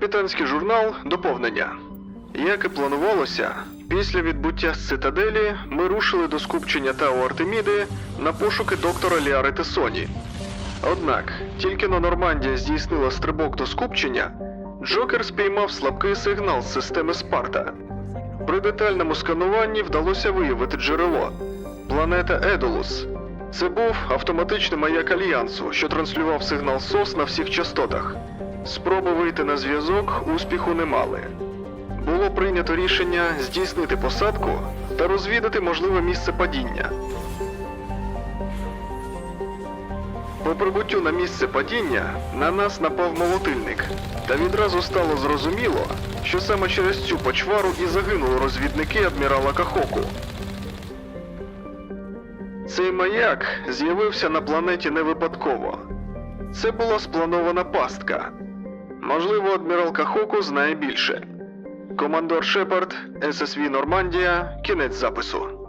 Капітанський журнал доповнення. Як і планувалося, після відбуття з цитаделі ми рушили до скупчення Тау Артеміди на пошуки доктора Ліари Тесоні. Однак, тільки но Нормандія здійснила стрибок до скупчення, Джокер спіймав слабкий сигнал з системи Спарта. При детальному скануванні вдалося виявити джерело планета Едолус. Це був автоматичний маяк Альянсу, що транслював сигнал СОС на всіх частотах. Спроби вийти на зв'язок успіху не мали. Було прийнято рішення здійснити посадку та розвідати можливе місце падіння. По прибуттю на місце падіння на нас напав молотильник, та відразу стало зрозуміло, що саме через цю почвару і загинули розвідники адмірала Кахоку. Цей маяк з'явився на планеті не випадково. Це була спланована пастка. Можливо, адмірал Кахоку знає більше. Командор Шепард, ССВ Нормандія, кінець запису.